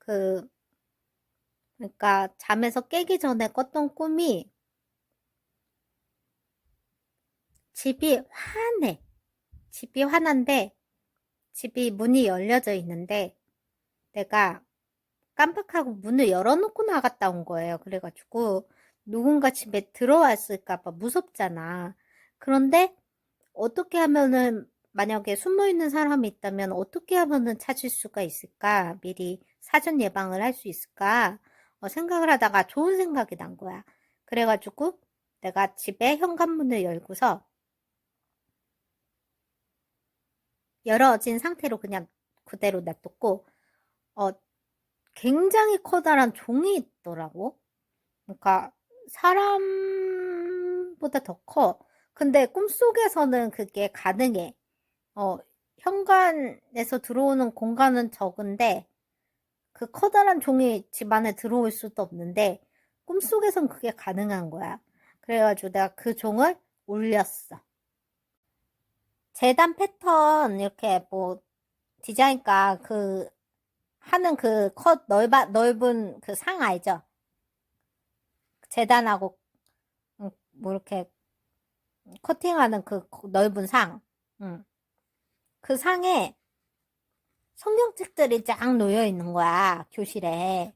그, 그러니까 잠에서 깨기 전에 꿨던 꿈이 집이 환해. 집이 환한데 집이 문이 열려져 있는데 내가 깜빡하고 문을 열어놓고 나갔다 온 거예요. 그래가지고 누군가 집에 들어왔을까봐 무섭잖아. 그런데 어떻게 하면은 만약에 숨어 있는 사람이 있다면 어떻게 하면은 찾을 수가 있을까? 미리 사전 예방을 할 수 있을까? 어, 생각을 하다가 좋은 생각이 난 거야. 그래가지고 내가 집에 현관문을 열고서 열어진 상태로 그냥 그대로 놔뒀고, 어, 굉장히 커다란 종이 있더라고. 그러니까 사람보다 더 커. 근데 꿈속에서는 그게 가능해. 어, 현관에서 들어오는 공간은 적은데, 그 커다란 종이 집 안에 들어올 수도 없는데, 꿈속에선 그게 가능한 거야. 그래가지고 내가 그 종을 올렸어. 재단 패턴 이렇게 뭐 디자인가 그 하는 그 컷 넓아 넓은 그 상 알죠? 재단하고 음, 뭐 이렇게 커팅하는 그 넓은 상. 응. 그 상에 성경책들이 쫙 놓여 있는 거야, 교실에.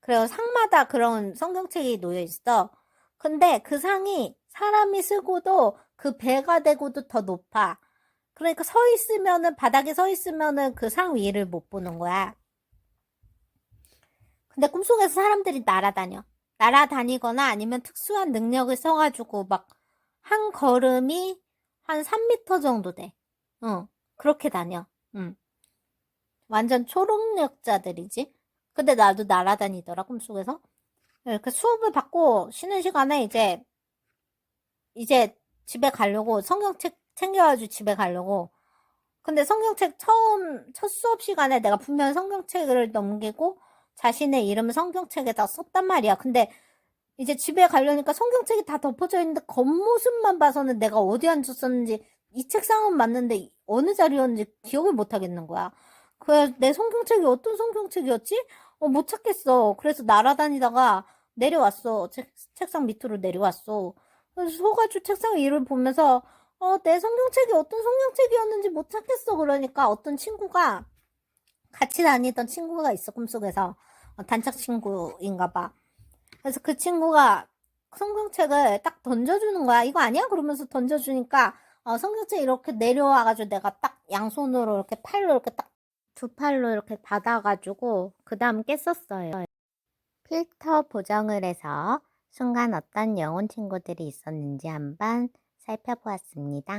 그래서 상마다 그런 성경책이 놓여 있어. 근데 그 상이 사람이 쓰고도 그 배가 되고도 더 높아. 그러니까 서 있으면은, 바닥에 서 있으면은 그 상 위를 못 보는 거야. 근데 꿈속에서 사람들이 날아다녀. 날아다니거나 아니면 특수한 능력을 써가지고 막 한 걸음이 한 3m 정도 돼. 응, 그렇게 다녀. 응. 완전 초능력자들이지. 근데 나도 날아다니더라, 꿈속에서. 이렇게 수업을 받고 쉬는 시간에 이제, 이제 집에 가려고 성경책 챙겨가지고 집에 가려고. 근데 성경책 처음, 첫 수업 시간에 내가 분명 성경책을 넘기고 자신의 이름을 성경책에다 썼단 말이야. 근데 이제 집에 가려니까 성경책이 다 덮어져 있는데 겉모습만 봐서는 내가 어디 앉았었는지 이 책상은 맞는데 어느 자리였는지 기억을 못 하겠는 거야. 그래, 내 성경책이 어떤 성경책이었지? 어, 못 찾겠어. 그래서 날아다니다가 내려왔어. 책, 책상 밑으로 내려왔어. 그래서 속아주 책상 위를 보면서 어, 내 성경책이 어떤 성경책이었는지 못 찾겠어. 그러니까 어떤 친구가 같이 다니던 친구가 있어. 꿈속에서. 어, 단짝 친구인가 봐. 그래서 그 친구가 성경책을 딱 던져주는 거야. 이거 아니야? 그러면서 던져주니까 어, 성경책 이렇게 내려와가지고 내가 딱 양손으로 이렇게 팔로 이렇게 딱 두 팔로 이렇게 받아가지고 그 다음 깼었어요. 필터 보정을 해서 순간 어떤 영혼 친구들이 있었는지 한번 살펴보았습니다.